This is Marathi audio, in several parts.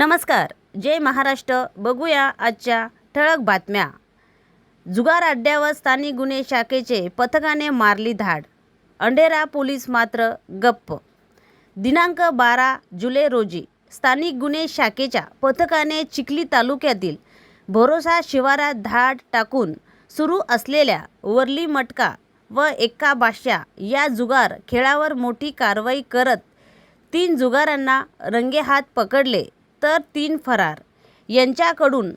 नमस्कार. जय महाराष्ट्र. बघूया आजच्या ठळक बातम्या. जुगार अड्ड्यावर स्थानिक गुन्हे शाखेचे पथकाने मारली धाड. अंडेरा पोलीस मात्र गप्प. दिनांक बारा जुलै रोजी स्थानिक गुन्हे शाखेच्या पथकाने चिखली तालुक्यातील भरोसा शिवारात धाड टाकून सुरू असलेल्या वरली मटका व एक्का बाश्या या जुगार खेळावर मोठी कारवाई करत तीन जुगारांना रंगेहात पकडले. तर तीन फरार. यांच्याकडून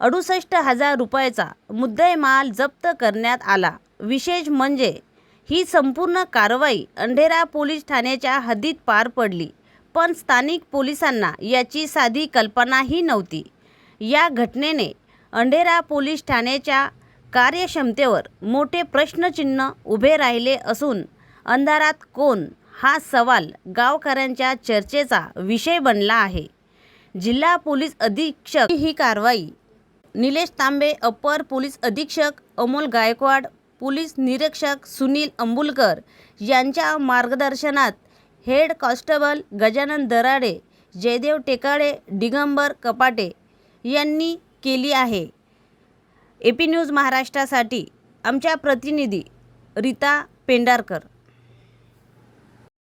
अडुसष्ट हजार रुपयाचा मुद्देमाल जप्त करण्यात आला. विशेष म्हणजे ही संपूर्ण कारवाई अंढेरा पोलीस ठाण्याच्या हद्दीत पार पडली. पण स्थानिक पोलिसांना याची साधी कल्पनाही नव्हती. या घटनेने अंढेरा पोलीस ठाण्याच्या कार्यक्षमतेवर मोठे प्रश्नचिन्ह उभे राहिले असून अंधारात कोण? हा सवाल गावकऱ्यांच्या चर्चेचा विषय बनला आहे. जिल्हा पोलीस अधीक्षक ही कारवाई. निलेश तांबे अप्पर पोलीस अधीक्षक अमोल गायकवाड पोलीस निरीक्षक सुनील अंबुलकर यांच्या मार्गदर्शनात हेड कॉन्स्टेबल गजानन दराडे जयदेव टेकाळे दिगंबर कपाटे यांनी केली आहे. ए पी न्यूज महाराष्ट्रासाठी आमच्या प्रतिनिधी रीता पेंडारकर